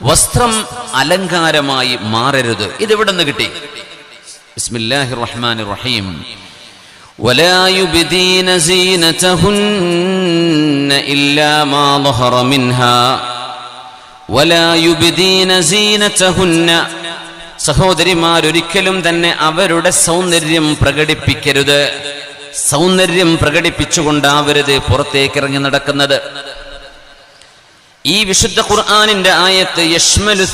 വസ്ത്രം അലങ്കാരമായി മാറരുത് ഇതെവിടെ നിന്ന് കിട്ടി ബിസ്മില്ലാഹിർ റഹ്മാനിർ റഹീം ولا يبدين زينتهن إلا ما ظهر منها ولا يبدين زينتهن സഹോദരിമാരൊരിക്കലും തന്നെ അവരുടെ സൗന്ദര്യം പ്രകടിപ്പിക്കരുത് സൗന്ദര്യം പ്രകടിപ്പിച്ചുകൊണ്ടാവരുത് പുറത്തേക്ക് ഇറങ്ങി നടക്കുന്നത് ഈ വിശുദ്ധ ഖുർആാനിന്റെ ആയത്ത് യഷ്മലു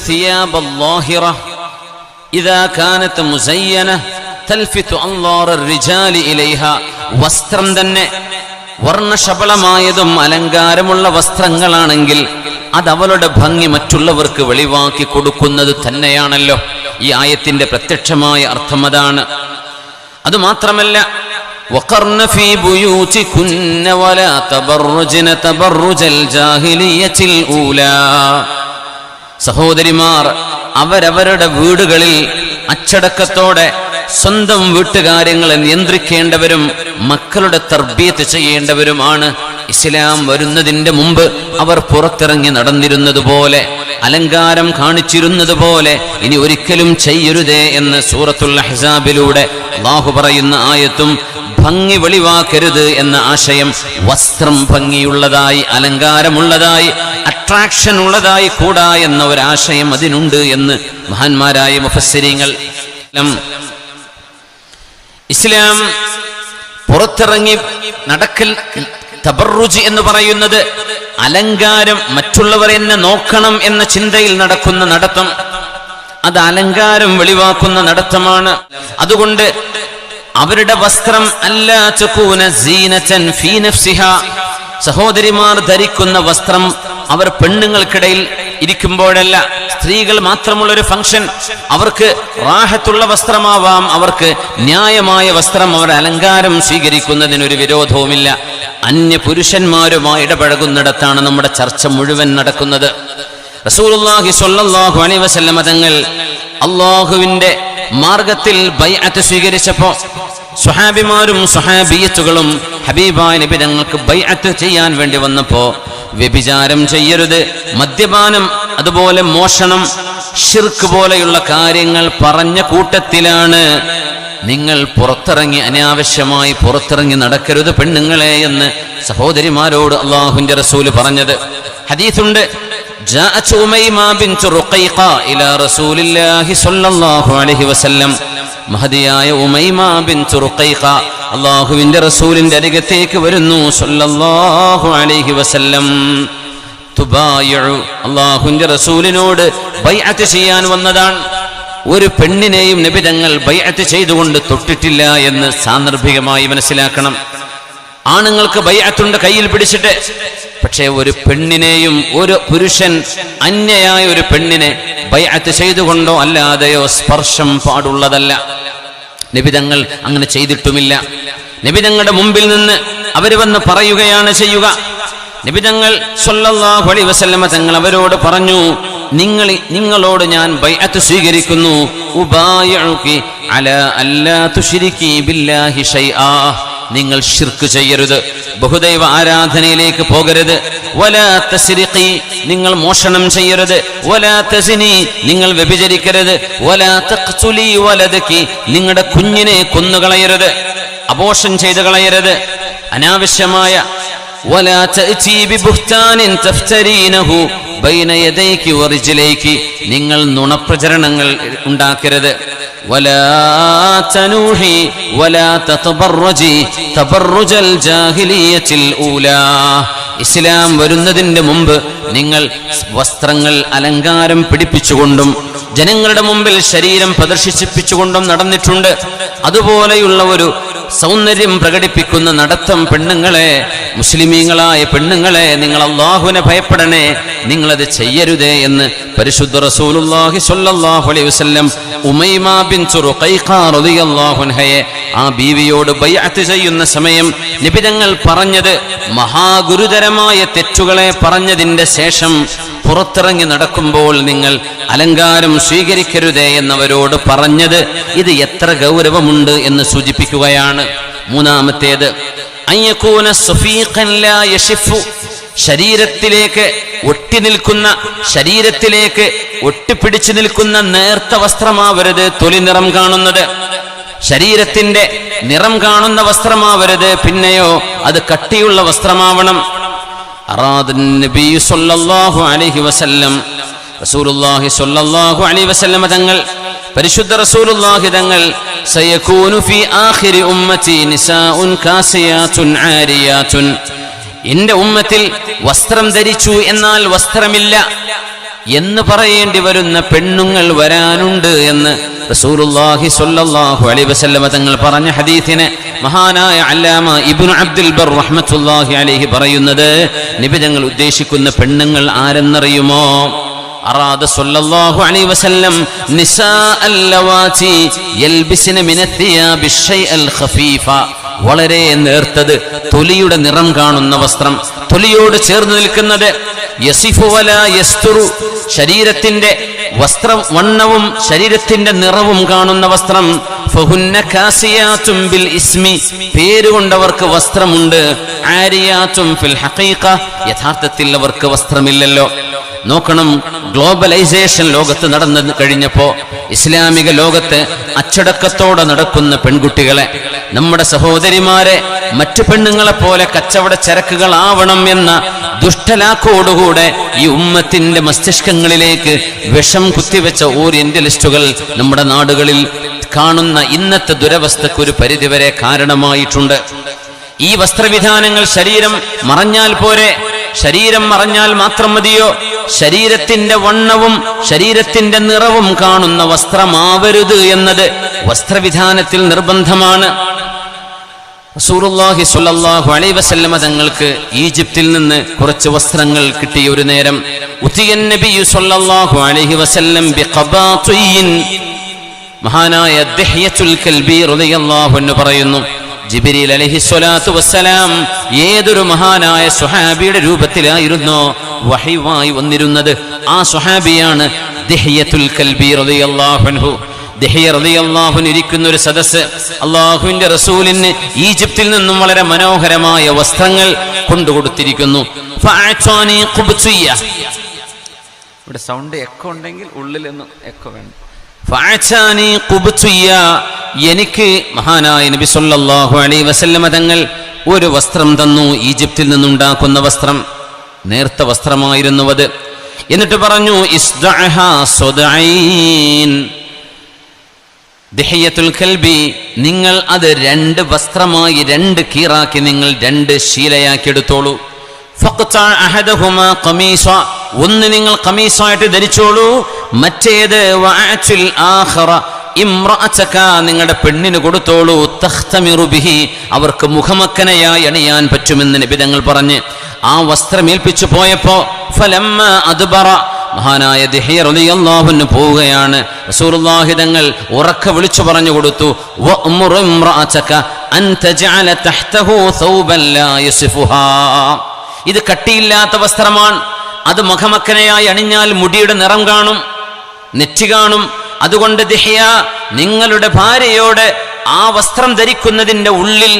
മുസയ്യന വസ്ത്രം തന്നെ വർണശബളമായതും അലങ്കാരമുള്ള വസ്ത്രങ്ങളാണെങ്കിൽ അത് അവളുടെ ഭംഗി മറ്റുള്ളവർക്ക് വെളിവാക്കി കൊടുക്കുന്നത് തന്നെയാണല്ലോ. ഈ ആയത്തിന്റെ പ്രത്യക്ഷമായ അർത്ഥം അതാണ്. അതുമാത്രമല്ല وقرن في بيوتكن ولا تبرجن تبرج الجاهلية الأولى സഹോദരിമാർ അവരവരുടെ വീടുകളിൽ അച്ചടക്കത്തോടെ സ്വന്തം വീട്ടുകാര്യങ്ങളെ നിയന്ത്രിക്കേണ്ടവരും മക്കളുടെ തർബീത്ത് ചെയ്യേണ്ടവരുമാണ് ഇസ്ലാം വരുന്നതിന്റെ മുമ്പ് അവർ പുറത്തിറങ്ങി നടന്നിരുന്നത് പോലെ അലങ്കാരം കാണിച്ചിരുന്നത് പോലെ ഇനി ഒരിക്കലും ചെയ്യരുതേ എന്ന് സൂറത്തുൽ അഹ്സാബിലൂടെ അള്ളാഹു പറയുന്ന ആയത്തും ഭംഗി വെളിവാക്കരുത് എന്ന ആശയം വസ്ത്രം ഭംഗിയുള്ളതായി അലങ്കാരമുള്ളതായി അട്രാക്ഷൻ ഉള്ളതായി കൂടാ എന്ന ഒരാശയം അതിനുണ്ട് എന്ന് മഹാന്മാരായ മുഫസ്സിരിങ്ങൾ ഇസ്ലാം പുറത്തിറങ്ങി നടക്കൽ തബറുജി എന്ന് പറയുന്നത് അലങ്കാരം മറ്റുള്ളവർ എന്നെ നോക്കണം എന്ന ചിന്തയിൽ നടക്കുന്ന നടത്തം. അത് അലങ്കാരം വെളിവാക്കുന്ന നടത്തമാണ്. അതുകൊണ്ട് അവരുടെ വസ്ത്രം സഹോദരിമാർ ധരിക്കുന്ന വസ്ത്രം അവർ പെണ്ണുങ്ങൾക്കിടയിൽ ഇരിക്കുമ്പോഴല്ല സ്ത്രീകൾ മാത്രമുള്ള ഒരു ഫംഗ്ഷൻ. അവർക്ക് റാഹത്തുള്ള വസ്ത്രമാവാം അവർക്ക് ന്യായമായ വസ്ത്രം അവർ അലങ്കാരം സ്വീകരിക്കുന്നതിനൊരു വിരോധവുമില്ല. അന്യ പുരുഷന്മാരുമായി ഇടപഴകുന്നിടത്താണ് നമ്മുടെ ചർച്ച മുഴുവൻ നടക്കുന്നത്. റസൂലുള്ളാഹി സ്വല്ലല്ലാഹു അലൈഹി വസല്ലമ തങ്ങൾ അള്ളാഹുവിന്റെ മാർഗത്തിൽ ബൈഅത്ത് സ്വീകരിച്ചപ്പോ സുഹാബിമാരും സുഹാബിയത്തുകളും ഹബീബായ നബി തങ്ങൾക്ക് ബൈഅത്ത് ചെയ്യാൻ വേണ്ടി വന്നപ്പോ വ്യഭിചാരം ചെയ്യരുത് മദ്യപാനം അതുപോലെ മോഷണം ഷിർക്ക് പോലെയുള്ള കാര്യങ്ങൾ പറഞ്ഞ കൂട്ടത്തിലാണ്. നിങ്ങൾ പുറത്തിറങ്ങി അനാവശ്യമായി പുറത്തിറങ്ങി നടക്കരുത് പെണ്ണുങ്ങളെ എന്ന് സഹോദരിമാരോട് അള്ളാഹുന്റെ റസൂൽ പറഞ്ഞത്. ഹദീസുണ്ട് جاءت أميمة بنت رقيقة إلى رسول الله صلى الله عليه وسلم മഹതിയായ ഉമൈമ ബിൻതു റുഖൈഖ അള്ളാഹുവിന്റെ റസൂലിന്റെ അരികത്തേക്ക് വരുന്നു സല്ലല്ലാഹു അലൈഹി വസല്ലം തുബായിഉ അള്ളാഹുവിന്റെ റസൂലിനോട് ബൈഅത്ത് ചെയ്യാൻ വന്നതാണ് ഒരു പെണ്ണിനെയും നിബിതങ്ങൾ ബൈഅത്ത് ചെയ്തുകൊണ്ട് തൊട്ടിട്ടില്ല എന്ന് സാന്ദർഭികമായി മനസ്സിലാക്കണം ആണുങ്ങൾക്ക് ബൈഅത്തുണ്ട് കയ്യിൽ പിടിച്ചിട്ട് പക്ഷേ ഒരു പെണ്ണിനെയും ഒരു പുരുഷൻ അന്യയായ ഒരു പെണ്ണിനെ ബൈഅത്ത് ചെയ്തുകൊണ്ടോ അല്ലാതെയോ സ്പർശം പാടുള്ളതല്ല. നിബിതങ്ങൾ അങ്ങനെ ചെയ്തിട്ടുമില്ല. നിബിതങ്ങളുടെ മുമ്പിൽ നിന്ന് അവർ വന്ന് പറയുകയാണ് ചെയ്യുക. നിബിതങ്ങൾ സല്ലല്ലാഹു അലൈഹി വസല്ലമ തങ്ങൾ അവരോട് പറഞ്ഞു നിങ്ങൾ നിങ്ങളോട് ഞാൻ ബൈഅത്ത് സ്വീകരിക്കുന്നു. അലാ അല്ലാ തുശ്രികി ബില്ലാഹി ഷൈആ. നിങ്ങൾ ഷിർക്ക് ചെയ്യരുത്. ബഹുദൈവ ആരാധനയിലേക്ക് പോകരുത്. വലാ തസ്രിഖി നിങ്ങൾ മോഷണം ചെയ്യരുത്. വലാ സിനി നിങ്ങൾ വ്യഭിചരിക്കരുത്. വലാ തഖ്തുലി വലദകി നിങ്ങളുടെ കുഞ്ഞിനെ കൊന്നുകളയരുത്. അബോഷൻ ചെയ്ത് കളയരുത്. അനാവശ്യമായ നിങ്ങൾ നുണപ്രചരണങ്ങൾ ഉണ്ടാക്കരുത്. ولا تنوحي ولا تتبرجي تبرج الجاهلية الأولى ഇസ്ലാം വരുന്നതിന്റെ മുമ്പ് നിങ്ങൾ വസ്ത്രങ്ങൾ അലങ്കാരം പിടിപ്പിച്ചുകൊണ്ടും ജനങ്ങളുടെ മുമ്പിൽ ശരീരം പ്രദർശിപ്പിച്ചുകൊണ്ടും നടന്നിട്ടുണ്ട് അതുപോലെയുള്ള ഒരു സൗന്ദര്യം പ്രകടിപ്പിക്കുന്ന നടത്തം പെണ്ണുങ്ങളെ മുസ്ലിമീങ്ങളായ പെണ്ണുങ്ങളെ നിങ്ങൾ അള്ളാഹുവിനെ ഭയപ്പെടണേ നിങ്ങളത് ചെയ്യരുതേ എന്ന് പരിശുദ്ധ റസൂലുള്ളാഹി സ്വല്ലല്ലാഹു അലൈഹി വസല്ലം ഉമൈമ ബിൻതു റുഖൈഖ റളിയല്ലാഹു അൻഹയെ ആ ബീവിയോട് ബൈഅത്ത് ചെയ്യുന്ന സമയം നിബിതങ്ങൾ പറഞ്ഞത് മഹാഗുരുതരമായ തെറ്റുകളെ പറഞ്ഞതിന്റെ ശേഷം പുറത്തിറങ്ങി നടക്കുമ്പോൾ നിങ്ങൾ അലങ്കാരം സ്വീകരിക്കരുതേ എന്നവരോട് പറഞ്ഞത് ഇത് എത്ര ഗൗരവമുണ്ട് എന്ന് സൂചിപ്പിക്കുകയാണ്. മൂന്നാമത്തേത് ലാ യശിഫു ശരീരത്തിലേക്ക് ഒട്ടി നിൽക്കുന്ന ശരീരത്തിലേക്ക് ഒട്ടിപ്പിടിച്ചു നിൽക്കുന്ന നേർത്ത വസ്ത്രമാവരുത് തൊലി നിറം കാണുന്നത്. ശരീരത്തിന്റെ നിറം കാണുന്ന വസ്ത്രമാവരുത് പിന്നെയോ അത് കട്ടിയുള്ള വസ്ത്രമാവണം. അലഹി വസല്ലം റസൂലുള്ളാഹി അലൈഹി വസല്ലം തങ്ങൾ പരിശുദ്ധ റസൂലുള്ളാഹി തങ്ങൾ സയകൂനു ഫീ ആഖിരി ഉമ്മതി നിസാഉൻ കാസിയാതുൻ ആരിയാതുൻ എന്റെ ഉമ്മത്തിൽ വസ്ത്രം ധരിച്ചു എന്നാൽ വസ്ത്രമില്ല എന്ന് പറയേണ്ടി വരുന്ന പെണ്ണുങ്ങൾ വരാനുണ്ട് എന്ന് റസൂലുള്ളാഹി സ്വല്ലല്ലാഹു അലൈഹി വസല്ലമ തങ്ങൾ പറഞ്ഞ ഹദീസിനെ മഹാനായ അല്ലാമ ഇബ്നു അബ്ദുൽ ബർ റഹ്മത്തുള്ളാഹി അലൈഹി പറയുന്നത് നബി തങ്ങൾ ഉദ്ദേശിക്കുന്ന പെണ്ണുങ്ങൾ ആരെന്നറിയുമോ? അറാദ സ്വല്ലല്ലാഹു അലൈഹി വസല്ലം നിസാഅൽ ലവാതി യൽബിസ്ന മിന الثياب الشيء الخفيف വളരെ നേർത്തത് തൊലിയുടെ നിറം കാണുന്ന വസ്ത്രം തൊലിയോട് ചേർന്ന് നിൽക്കുന്നത് യസിഫു വല യസ്തുറു ശരീരത്തിന്റെ വസ്ത്ര വണ്ണവും ശരീരത്തിന്റെ നിറവും കാണുന്ന വസ്ത്രം ഫഹുന്ന കാസിയാത്തും ബിൽ ഇസ്മി പേരുകൊണ്ടവർക്ക് വസ്ത്രമുണ്ട് ആരിയാത്തും ഫിൽ ഹഖീഖ യഥാർത്ഥത്തിൽ അവർക്ക് വസ്ത്രമില്ലല്ലോ നോക്കണം. ഗ്ലോബലൈസേഷൻ ലോകത്ത് നടന്നു കഴിഞ്ഞപ്പോ ഇസ്ലാമിക ലോകത്ത് അച്ചടക്കത്തോടെ നടക്കുന്ന പെൺകുട്ടികളെ നമ്മുടെ സഹോദരിമാരെ മറ്റു പെണ്ണുങ്ങളെ പോലെ കച്ചവട ചരക്കുകളാവണം എന്ന ദുഷ്ടലാക്കോടുകൂടെ ഈ ഉമ്മത്തിന്റെ മസ്തിഷ്കങ്ങളിലേക്ക് വിഷം കുത്തിവെച്ച ഓറിയന്റലിസ്റ്റുകൾ നമ്മുടെ നാടുകളിൽ കാണുന്ന ഇന്നത്തെ ദുരവസ്ഥക്ക് ഒരു പരിധിവരെ കാരണമായിട്ടുണ്ട്. ഈ വസ്ത്രവിധാനങ്ങൾ ശരീരം മറഞ്ഞാൽ പോരെ? ശരീരം മറഞ്ഞാൽ മാത്രം മതിയോ? ശരീരത്തിന്റെ വണ്ണവും ശരീരത്തിന്റെ നിറവും കാണുന്ന വസ്ത്രമാവരുത് എന്നത് വസ്ത്രവിധാനത്തിൽ നിർബന്ധമാണ്. റസൂലുള്ളാഹി സ്വല്ലല്ലാഹു അലൈഹി വസല്ലമ തങ്ങൾക്ക് ഈജിപ്തിൽ നിന്ന് കുറച്ച് വസ്ത്രങ്ങൾ കിട്ടിയ ഒരു നേരം ഉത്തിയൻ നബിയു സ്വല്ലല്ലാഹു അലൈഹി വസല്ലം ബിഖബാത്തിൻ മഹാനായ ദഹ്യത്തുൽ കൽബി റളിയല്ലാഹു അൻഹു പറയുന്നു ജിബ്രീൽ അലൈഹി സ്വലാത്തു വസ്സലാം ഏതൊരു മഹാനായ സുഹാബിയുടെ രൂപത്തിലായിരുന്നോ വഹിവായി വന്നിരുന്നത് ആ സുഹാബിയാണ് ദഹ്യത്തുൽ കൽബി റളിയല്ലാഹു ഇരിക്കുന്ന ഒരു സദസ് അള്ളാഹുവിന്റെ റസൂലിന് ഈജിപ്തിൽ നിന്നും വളരെ മനോഹരമായ വസ്ത്രങ്ങൾ കൊണ്ടുകൊടുത്തിരിക്കുന്നു. ഇവിടെ സൗണ്ട് എക്കോ ഉണ്ടെങ്കിൽ ഉള്ളിൽ നിന്ന് എക്കോ വേണം. എനിക്ക് മഹാനായ നബി സല്ലല്ലാഹു അലൈഹി വസല്ലമ തങ്ങൾ ഒരു വസ്ത്രം തന്നു. ഈജിപ്തിൽ നിന്നുണ്ടാക്കുന്ന വസ്ത്രം. നേർത്ത വസ്ത്രമായിരുന്നു അത് എന്നിട്ട് പറഞ്ഞു കൽബി നിങ്ങൾ അത് രണ്ട് വസ്ത്രമായി രണ്ട് കീറാക്കി നിങ്ങൾ രണ്ട് ശീലയാക്കി എടുത്തോളൂ ഒന്ന് നിങ്ങൾ കമീസായിട്ട് ധരിച്ചോളൂ മറ്റേത് വഅഅത്തിൽ നിങ്ങളുടെ പെണ്ണിന് കൊടുത്തോളൂ തഖ്തമിറു ബിഹി അവർക്ക് മുഖമക്കനയായി അണിയാൻ പറ്റുമെന്ന് നബി തങ്ങൾ പറഞ്ഞ് ആ വസ്ത്രമേൽപ്പിച്ചു പോയപ്പോ ഫലമ്മ അദ്ബറ മഹാനായ ദിഹിയ റളിയല്ലാഹുവിന് പോവുകയാണ്. റസൂലുള്ളാഹി തങ്ങൾ ഉറക്ക വിളിച്ചു പറഞ്ഞു കൊടുത്തു ഇത് കട്ടിയില്ലാത്ത വസ്ത്രമാണ് അത് മുഖമക്കനയായി അണിഞ്ഞാൽ മുടിയുടെ നിറം കാണും നെറ്റി കാണും അതുകൊണ്ട് ദിഹ്യ നിങ്ങളുടെ ഭാര്യയോട് ആ വസ്ത്രം ധരിക്കുന്നതിന്റെ ഉള്ളിൽ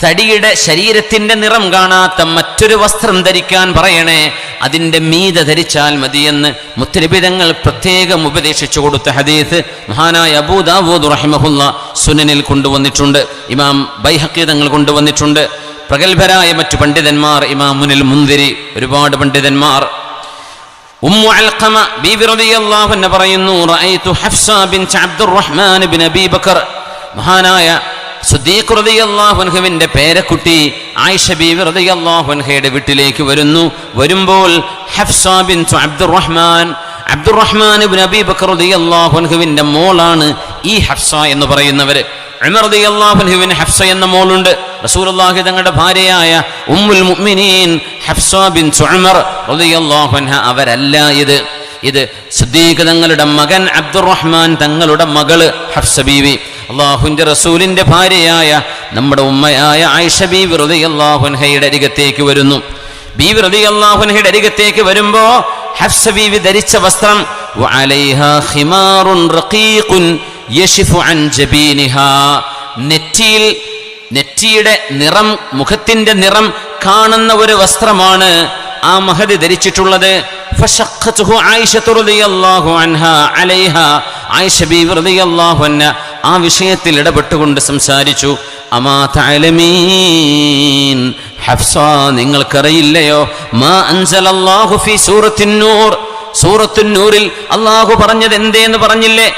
തടിയുടെ ശരീരത്തിന്റെ നിറം കാണാത്ത മറ്റൊരു വസ്ത്രം ധരിക്കാൻ പറയണേ അതിന്റെ മീത ധരിച്ചാൽ മതിയെന്ന് മുത്തരിപിതങ്ങൾ പ്രത്യേകം ഉപദേശിച്ചു കൊടുത്ത ഹദീസ് മഹാനായ അബൂദാബൂദ് റഹിമഹുല്ല സുനനിൽ കൊണ്ടുവന്നിട്ടുണ്ട് ഇമാം ബൈഹക്കി തങ്ങൾ കൊണ്ടുവന്നിട്ടുണ്ട് പ്രഗത്ഭരായ മറ്റു പണ്ഡിതന്മാർ ഇമാം മുനിൽ മുന്തിരി ഒരുപാട് പണ്ഡിതന്മാർ ഉമ്മു അൽഖമ ബീബി റളിയല്ലാഹു അൻഹ പറയുന്നു റഅയ്തു Hafsa bint Abdurrahman bin Abi Bakr. മഹാനായ സുദ്ദീഖ് റളിയല്ലാഹു അൻഹുവിന്റെ പേരക്കുട്ടി ആയിഷ ബീബി റളിയല്ലാഹു അൻഹയുടെ വീട്ടിലേക്ക് വരുന്നു. വരുമ്പോൾ Hafsa bint Abdurrahman Abdurrahman bin Abi Bakr റളിയല്ലാഹു അൻഹുവിന്റെ മോളാണ് ഈ ഹഫ്സ എന്ന് പറയുന്നവര്. ഉമർ റളിയല്ലാഹു അൻഹുവിന് ഹഫ്സ എന്ന മോളുണ്ട്. റസൂലുള്ളാഹി തങ്ങളുടെ ഭാര്യയായ ഉമ്മുൽ മുഅ്മിനീൻ ഹഫ്സ ബിൻ സുഅമർ റളിയല്ലാഹു അൻഹ അവരല്ല ഇത്. ഇത് സിദ്ദീഖ് തങ്ങളുടെ മകൻ അബ്ദുറഹ്മാൻ തങ്ങളുടെ മകൾ ഹഫ്സ ബീവി. അള്ളാഹുവിന്റെ റസൂലിന്റെ ഭാര്യയായ നമ്മുടെ ഉമ്മയായ ആയിഷ ബീവി റളിയല്ലാഹു അൻഹയുടെ അരികത്തേക്ക് വരുന്നു. ബീവി റളിയല്ലാഹു അൻഹയുടെ അരികത്തേക്ക് വരുമ്പോ ഹഫ്സ ബീവി ധരിച്ച വസ്ത്രം നെറ്റിയിൽ നെറ്റിയുടെ നിറം മുഖത്തിന്റെ നിറം കാണുന്ന ഒരു വസ്ത്രമാണ് ആ മഹദി ധരിച്ചിട്ടുള്ളത്. ആ വിഷയത്തിൽ ഇടപെട്ടുകൊണ്ട് സംസാരിച്ചു. അമാ നിങ്ങൾക്കറിയില്ലയോ? മാ അൻസലല്ലാഹു ഫി അള്ളാഹു പറഞ്ഞത് എന്തേന്ന് പറഞ്ഞില്ലേ?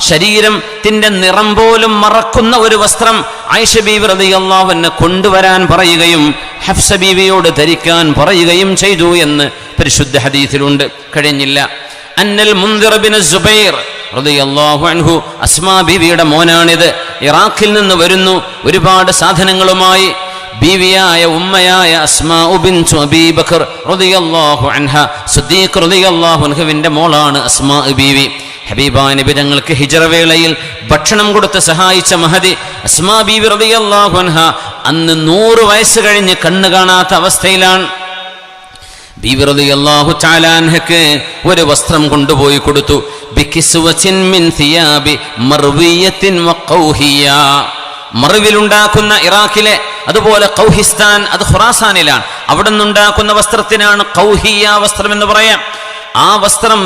ശരീരത്തിന്റെ നിറം പോലും മറക്കുന്ന ഒരു വസ്ത്രം ആയിഷ റതിയല്ലാവെന്ന് കൊണ്ടുവരാൻ പറയുകയും ഹഫ്സബീവിയോട് ധരിക്കാൻ പറയുകയും ചെയ്തു എന്ന് പരിശുദ്ധ ഹദീസിലുണ്ട്. കഴിഞ്ഞില്ല. അന്നൽ മുന്തിറബിന് സുബൈർ അൻഹു അസ്മാ ബീവിയുടെ മോനാണിത്. ഇറാഖിൽ നിന്ന് വരുന്നു. ഒരുപാട് സാധനങ്ങളുമായി ബീവിയായ ഉമ്മയായ അസ്മാ ഉബിൻ അബീ റളിയല്ലാഹു അൻഹ സിദ്ദീഖ് റളിയല്ലാഹു അൻഹുവിന്റെ മോളാണ് അസ്മാ ബീവി. ഹബീബാ നബി തങ്ങൾക്ക് ഹിജറവേളയിൽ ഭക്ഷണം കൊടുത്ത് സഹായിച്ച മഹദി അസ്മാ ബീബി റളിയല്ലാഹു അൻഹ അന്ന് നൂറ് വയസ്സ് കഴിഞ്ഞ് കണ്ണു കാണാത്ത അവസ്ഥയിലാണ്. ബീവി റളിയല്ലാഹു ചാലാൻഹക്ക് ഒരു വസ്ത്രം കൊണ്ടുപോയി കൊടുത്തു. മറിവിലുണ്ടാക്കുന്ന ഇറാഖിലെ അതുപോലെ കൗഹിസ്ഥാൻ അത് ഖുറാസാനിലാണ്. അവിടെ നിന്നുണ്ടാക്കുന്ന വസ്ത്രത്തിനാണ് കൗഹിയ വസ്ത്രം എന്ന് പറയാം. ആ വസ്ത്രം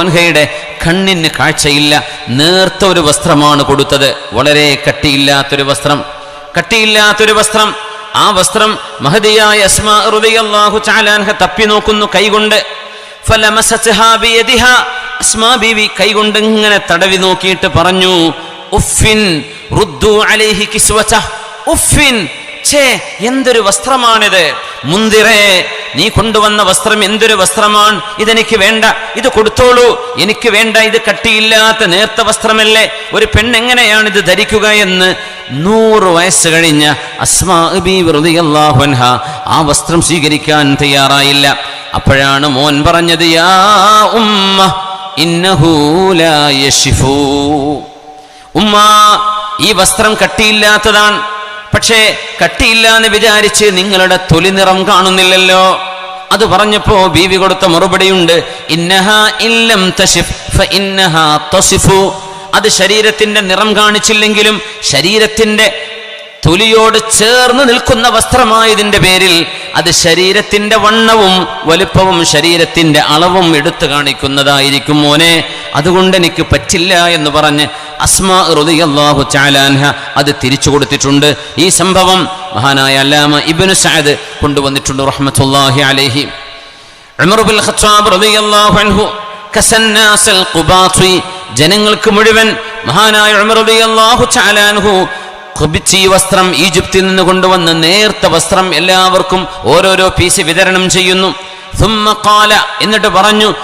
അൻഹയുടെ കണ്ണിന് കാഴ്ചയില്ല. നേർത്ത ഒരു വസ്ത്രമാണ് കൊടുത്തത്. വളരെ കട്ടിയില്ലാത്തൊരു വസ്ത്രം. കട്ടിയില്ലാത്തൊരു വസ്ത്രം. ആ വസ്ത്രം മഹദിയായ അസ്മാ റളിയല്ലാഹു തആല അൻഹ തപ്പി നോക്കുന്നു കൈകൊണ്ട്. അസ്മാ ബീവി കൈകൊണ്ട് ഇങ്ങനെ തടവി നോക്കിയിട്ട് പറഞ്ഞു ഉഫിൻ റുദ്ദു അലൈഹി കിസ്വത ഉഫിൻ ഛേ എന്തൊരു വസ്ത്രമാണിത്. മുന്തിറേ നീ കൊണ്ടുവന്ന വസ്ത്രം എന്തൊരു വസ്ത്രമാണ്? ഇതെനിക്ക് വേണ്ട. ഇത് കൊടുത്തോളൂ. എനിക്ക് വേണ്ട. ഇത് കട്ടിയില്ലാത്ത നേർത്ത വസ്ത്രമല്ലേ. ഒരു പെണ്ണെങ്ങനെയാണ് ഇത് ധരിക്കുക എന്ന് നൂറ് വയസ്സ് കഴിഞ്ഞ അസ്മാ ബീവി റളിയല്ലാഹു അൻഹ ആ വസ്ത്രം സ്വീകരിക്കാൻ തയ്യാറായില്ല. അപ്പോഴാണ് മോൻ പറഞ്ഞത് യാ ഉമ്മ ഇന്നഹു ലാ യശിഫു. ഉമ്മ ഈ വസ്ത്രം കട്ടിയില്ലാത്തതാണ്. പക്ഷേ കട്ടിയില്ല എന്ന് വിചാരിച്ച് നിങ്ങളുടെ തൊലി നിറം കാണുന്നില്ലല്ലോ. അത് പറഞ്ഞപ്പോ ബീവി കൊടുത്ത മറുപടിയുണ്ട് ഇന്നഹ ഇല്ലം തഷിഫ് ഇന്നഹ അത് ശരീരത്തിന്റെ നിറം കാണിച്ചില്ലെങ്കിലും ശരീരത്തിന്റെ തൊലിയോട് ചേർന്ന് നിൽക്കുന്ന വസ്ത്രമായതിന്റെ പേരിൽ അത് ശരീരത്തിന്റെ വണ്ണവും വലുപ്പവും ശരീരത്തിന്റെ അളവും എടുത്തു കാണിക്കുന്നതായിരിക്കും മോനെ. അതുകൊണ്ട് എനിക്ക് പറ്റില്ല എന്ന് പറഞ്ഞ് അസ്മാ റളിയല്ലാഹു ചാലാൻഹ അത് തിരിച്ചു കൊടുത്തിട്ടുണ്ട്. ഈ സംഭവം മഹാനായ അല്ലാമ ഇബിനു സഅദ് കൊണ്ടുവന്നിട്ടുണ്ട്. റഹ്മത്തുല്ലാഹി അലൈഹി. ഖത്താബ് റളിയല്ലാഹു അൻഹു കസന്നാസൽ ഖുബാത്തി ജനങ്ങൾക്ക് മുഴുവൻ മഹാനായ കുബിച്ച് ഈ വസ്ത്രം ഈജിപ്തിൽ നിന്ന് കൊണ്ടുവന്ന് നേർത്ത വസ്ത്രം എല്ലാവർക്കും ഓരോരോ പീസ് വിതരണം ചെയ്യുന്നു. എന്നിട്ട് പറഞ്ഞു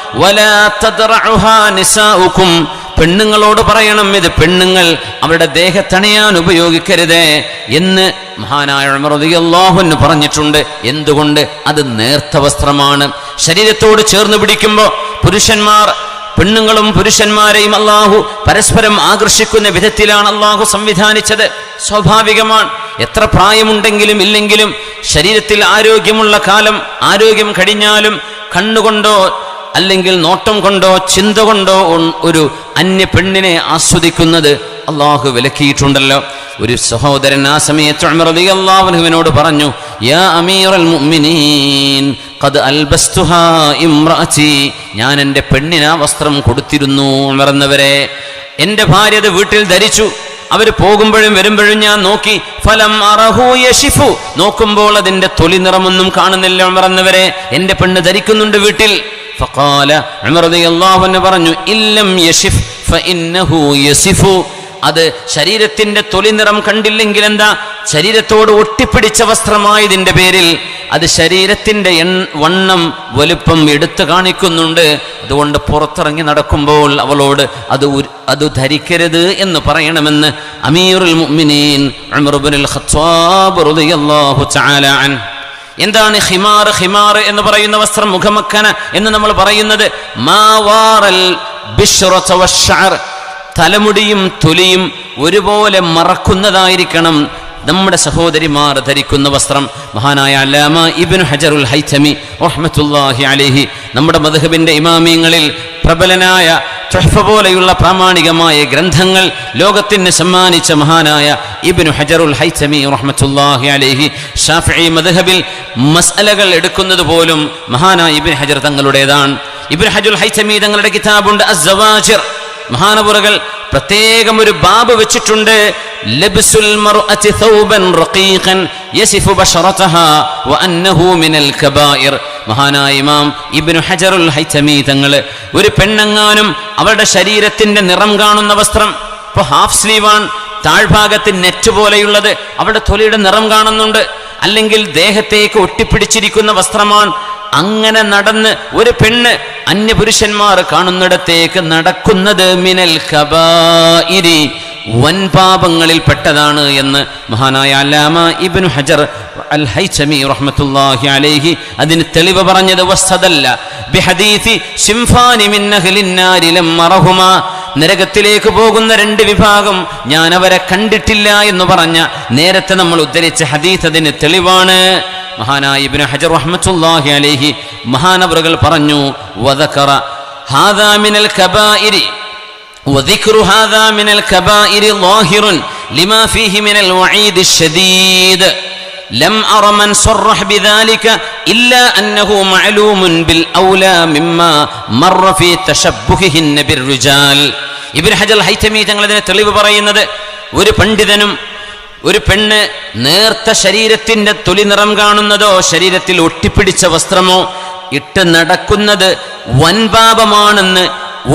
പെണ്ണുങ്ങളോട് പറയണം ഇത് പെണ്ണുങ്ങൾ അവരുടെ ദേഹത്തണയാൻ ഉപയോഗിക്കരുത്. എന്ന് മഹാനായ അള്ളാഹുന് പറഞ്ഞിട്ടുണ്ട്. എന്തുകൊണ്ട്? അത് നേർത്ത വസ്ത്രമാണ്. ശരീരത്തോട് ചേർന്ന് പിടിക്കുമ്പോൾ പുരുഷന്മാർ പെണ്ണുങ്ങളും പുരുഷന്മാരെയും അള്ളാഹു പരസ്പരം ആകർഷിക്കുന്ന വിധത്തിലാണ് അള്ളാഹു സംവിധാനിച്ചത്. സ്വാഭാവികമാണ്. എത്ര പ്രായമുണ്ടെങ്കിലും ഇല്ലെങ്കിലും ശരീരത്തിൽ ആരോഗ്യമുള്ള കാലം ആരോഗ്യം കഴിഞ്ഞാലും കണ്ണുകൊണ്ടോ അല്ലെങ്കിൽ നോട്ടം കൊണ്ടോ ചിന്ത കൊണ്ടോ ഒരു അന്യ പെണ്ണിനെ ആസ്വദിക്കുന്നത് അള്ളാഹു വിലക്കിയിട്ടുണ്ടല്ലോ. ഒരു സഹോദരൻ ആ സമയത്ത് അൻഹുവിനോട് പറഞ്ഞു യാ അമീറൽ മുഅ്മിനീൻ ഖദ് അൽബസ്തുഹാ ഇമ്രാച്ചി ഞാൻ എന്റെ പെണ്ണിന് ആ വസ്ത്രം കൊടുത്തിരുന്നു ഉണർന്നവരെ. എന്റെ ഭാര്യ അത് വീട്ടിൽ ധരിച്ചു. അവർ പോകുമ്പോഴും വരുമ്പോഴും ഞാൻ നോക്കി ഫലം അറഹു യഷിഫു നോക്കുമ്പോൾ അതിന്റെ തൊലി നിറമൊന്നും കാണുന്നില്ല ഉണർന്നവരെ. എന്റെ പെണ്ണ് ധരിക്കുന്നുണ്ട് വീട്ടിൽ. ഫഖാല ഉമർ റളിയല്ലാഹു അൻഹു പറഞ്ഞു ഇല്ലം യഷിഫ് ഫഇന്നഹു യസിഫു. അത് ശരീരത്തിന്റെ തൊലി നിറം കണ്ടില്ലെങ്കിൽ എന്താ? ശരീരത്തോട് ഒട്ടിപ്പിടിച്ച വസ്ത്രമായതിന്റെ പേരിൽ അത് ശരീരത്തിന്റെ എൺ വണ്ണം വലുപ്പം എടുത്തു കാണിക്കുന്നുണ്ട്. അതുകൊണ്ട് പുറത്തിറങ്ങി നടക്കുമ്പോൾ അവളോട് അത് അത് ധരിക്കരുത് എന്ന് പറയണമെന്ന് അമീറുൽ മുഅ്മിനീൻ ഖത്താബ് റളിയല്ലാഹു തആല അൻ എന്താണ് ഹിമാർ? ഹിമാർ എന്ന് പറയുന്ന വസ്ത്രം മുഖമക്കന എന്ന് നമ്മൾ പറയുന്നത് മാവാറൽ. തലമുടിയും തൊലിയും ഒരുപോലെ മറക്കുന്നതായിരിക്കണം നമ്മുടെ സഹോദരിമാർ ധരിക്കുന്ന വസ്ത്രം. മഹാനായ അല്ലാമ ഇബ്നു ഹജറുൽ ഹൈതമി റഹ്മത്തുള്ളാഹി അലിഹി നമ്മുടെ മധുഹബിന്റെ ഇമാമിയങ്ങളിൽ പ്രബലനായ തുഹ്ഫ പോലെയുള്ള പ്രാമാണികമായ ഗ്രന്ഥങ്ങൾ ലോകത്തിന് സമ്മാനിച്ച മഹാനായ ഇബ്നു ഹജറുൽ ഹൈതമി റഹ്മത്തുല്ലാഹി അലൈഹി ഷാഫി മദ്ഹബിൽ മസലകൾ എടുക്കുന്നത് പോലും മഹാനായ ഇബിൻ ഹജർ തങ്ങളുടേതാണ്. ഇബിൻ ഹജുൽ ഹൈതമി തങ്ങളുടെ കിതാബുണ്ട് അസ്സവാജിർ. മഹാനപുറകൾ പ്രത്യേകം ഒരു ബാബ് വെച്ചിട്ടുണ്ട്. ലബ്സുൽ റഖീഖൻ യസിഫു വഅന്നഹു മിനൽ കബായിർ. മഹാനായ ഇമാം ഇബ്നു ഹജറുൽ ഹൈതമി ഒരു പെണ്ണങ്ങാനും അവരുടെ ശരീരത്തിന്റെ നിറം കാണുന്ന വസ്ത്രം. ഇപ്പൊ ഹാഫ് സ്ലീവാണ് താഴ്ഭാഗത്ത് നെറ്റ് പോലെയുള്ളത്. അവളുടെ തൊലിയുടെ നിറം കാണുന്നുണ്ട്. അല്ലെങ്കിൽ ദേഹത്തേക്ക് ഒട്ടിപ്പിടിച്ചിരിക്കുന്ന വസ്ത്രമാണ് അങ്ങനെ നടന്ന് ഒരു പെണ്ണ് അന്യപുരുഷന്മാർ കാണുന്നിടത്തേക്ക് നടക്കുന്നത് മിനൽ കബായിരി വൻപാപങ്ങളിൽ പെട്ടതാണ് എന്ന് മഹാനായ അല്ലാമ ഇബ്നു ഹജർ അൽ ഹൈസമി റഹ്മത്തുള്ളാഹി അലൈഹി അതിന് തെളിവ് പറഞ്ഞത് വസ്തതല്ല. ബിഹദീസി സിംഫാനി മിന്നഹലിന്നാരിലം മറഹുമ. നരകത്തിലേക്ക് പോകുന്ന രണ്ട് വിഭാഗം ഞാൻ അവരെ കണ്ടിട്ടില്ല എന്ന് പറഞ്ഞ നേരത്തെ നമ്മൾ ഉദ്ധരിച്ച ഹദീസ് അതിന് തെളിവാണ്. മഹാനായ ഇബ്നു ഹജർ റഹ്മത്തുള്ളാഹി അലൈഹി മഹാനവറുകൾ പറഞ്ഞു വദക്കറ ഹാദാ മിനൽ കബായിരി وذكر هذا من الكبائر ظاهر لما فيه من الوعيد الشديد لم أر من صرح بذلك إلا أنه معلوم بالأولى مما مر في تشبههن بالرجال ഇബിൻ ഹജൽ ഹൈത്തമി തങ്ങൾ അതിനെ തെളിവ് പറയുന്നത് ഒരു പണ്ഡിതനും ഒരു പെണ്ണ് നേർത്ത ശരീരത്തിന്റെ തൊലി നിറം കാണുന്നതോ ശരീരത്തിൽ ഒട്ടിപ്പിടിച്ച വസ്ത്രമോ ഇട്ട് നടക്കുന്നത് വൻപാപമാണെന്ന്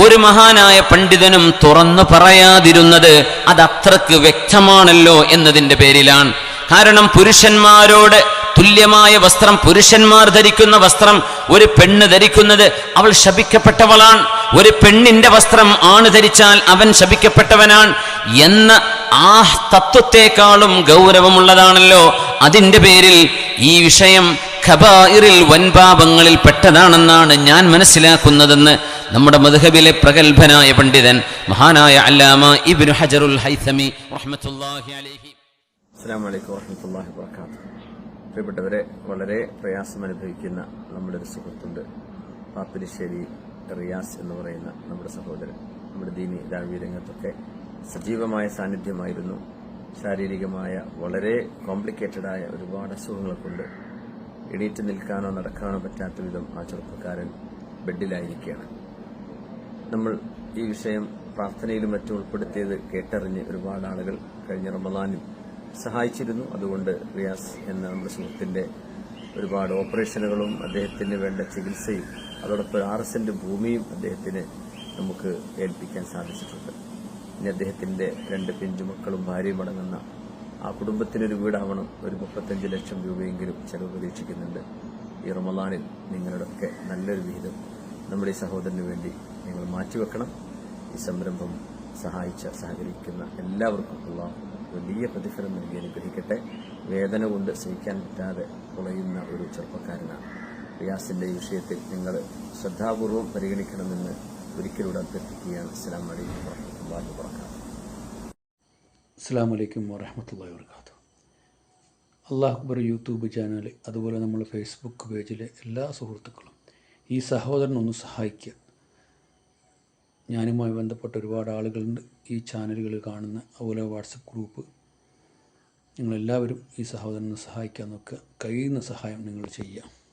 ഒരു മഹാനായ പണ്ഡിതനും തുറന്നു പറയാതിരുന്നത് അത് അത്രയ്ക്ക് വ്യക്തമാണല്ലോ എന്നതിന്റെ പേരിലാണ്. കാരണം പുരുഷന്മാരോട് തുല്യമായ വസ്ത്രം പുരുഷന്മാർ ധരിക്കുന്ന വസ്ത്രം ഒരു പെണ്ണ് ധരിക്കുന്നത് അവൾ ശപിക്കപ്പെട്ടവളാണ്. ഒരു പെണ്ണിന്റെ വസ്ത്രം ആണ് ധരിച്ചാൽ അവൻ ശപിക്കപ്പെട്ടവനാണ് എന്ന ആ തത്വത്തെക്കാളും ഗൗരവമുള്ളതാണല്ലോ അതിന്റെ പേരിൽ ഈ വിഷയം ഖബായിറിൽ വൻപാപങ്ങളിൽ പെട്ടതാണെന്നാണ് ഞാൻ മനസ്സിലാക്കുന്നതെന്ന് നമ്മുടെ മധുഹബിലെ പ്രഗത്ഭനായ പണ്ഡിതൻ മഹാനായ അല്ലാമ ഇബ്നു ഹജറുൽ ഹൈസമി അലൈഹി. പ്രിയപ്പെട്ടവരെ വളരെ പ്രയാസം അനുഭവിക്കുന്ന നമ്മുടെ ഒരു സുഹൃത്തുണ്ട് പാപ്പിലിശ്ശേരി റിയാസ് എന്ന് പറയുന്ന നമ്മുടെ സഹോദരൻ. നമ്മുടെ ദീനി ദാവി രംഗത്തൊക്കെ സജീവമായ സാന്നിധ്യമായിരുന്നു. ശാരീരികമായ വളരെ കോംപ്ലിക്കേറ്റഡായ ഒരുപാട് അസുഖങ്ങളെ കൊണ്ട് എണീറ്റ് നിൽക്കാനോ നടക്കാനോ പറ്റാത്ത വിധം ആ ചെറുപ്പക്കാരൻ ബെഡിലായിരിക്കുകയാണ്. നമ്മൾ ഈ വിഷയം പ്രാർത്ഥനയിലും മറ്റും ഉൾപ്പെടുത്തിയത് കേട്ടറിഞ്ഞ് ഒരുപാട് ആളുകൾ കഴിഞ്ഞ റമദാനിൽ സഹായിച്ചിരുന്നു. അതുകൊണ്ട് റിയാസ് എന്ന നമ്മുടെ സുഹൃത്തിന്റെ ഒരുപാട് ഓപ്പറേഷനുകളും അദ്ദേഹത്തിന് വേണ്ട ചികിത്സയും അതോടൊപ്പം ആറ് സെന്റ് ഭൂമിയും അദ്ദേഹത്തിന് നമുക്ക് ഏൽപ്പിക്കാൻ സാധിച്ചിട്ടുണ്ട്. ഇനി അദ്ദേഹത്തിന്റെ രണ്ട് പിഞ്ചുമക്കളും ഭാര്യയും അടങ്ങുന്ന ആ കുടുംബത്തിനൊരു വീടാവണം. ഒരു മുപ്പത്തഞ്ച് ലക്ഷം രൂപയെങ്കിലും ചെലവ് പ്രതീക്ഷിക്കുന്നുണ്ട്. ഈ റമദാനിൽ നിങ്ങളുടെയൊക്കെ നല്ലൊരു വിഹിതം നമ്മുടെ ഈ സഹോദരന് വേണ്ടി നിങ്ങൾ മാറ്റിവെക്കണം. ഈ സംരംഭം സഹായിച്ച സഹകരിക്കുന്ന എല്ലാവർക്കും അള്ളാഹു വലിയ പ്രതിഫലം നൽകി അനുഗ്രഹിക്കട്ടെ. വേദന കൊണ്ട് സഹിക്കാൻ പറ്റാതെ കുളയുന്ന ഒരു ചെറുപ്പക്കാരനാണ്. റിയാസിന്റെ ഈ വിഷയത്തിൽ നിങ്ങൾ ശ്രദ്ധാപൂർവം പരിഗണിക്കണമെന്ന് ഒരിക്കലൂടെ അഭ്യർത്ഥിക്കുകയാണ്. അസ്സലാം വലൈക്കും വാഹമത്തല്ലാഹി വാബർക്കാത്തു അസ്സാം വലൈക്കും വാഹമത്തല്ലാ വർക്കാത്തു അള്ളാഹ് അക്ബർ യൂട്യൂബ് ചാനൽ അതുപോലെ നമ്മൾ ഫേസ്ബുക്ക് പേജിലെ എല്ലാ സുഹൃത്തുക്കളും ഈ സഹോദരനൊന്ന് സഹായിക്കുക. ഞാനുമായി ബന്ധപ്പെട്ട ഒരുപാട് ആളുകളുണ്ട് ഈ ചാനലുകൾ കാണുന്ന അതുപോലെ വാട്സപ്പ് ഗ്രൂപ്പ്. നിങ്ങളെല്ലാവരും ഈ സഹോദരനെ സഹായിക്കാൻ നോക്കുക. കഴിയുന്ന സഹായം നിങ്ങൾ ചെയ്യുക.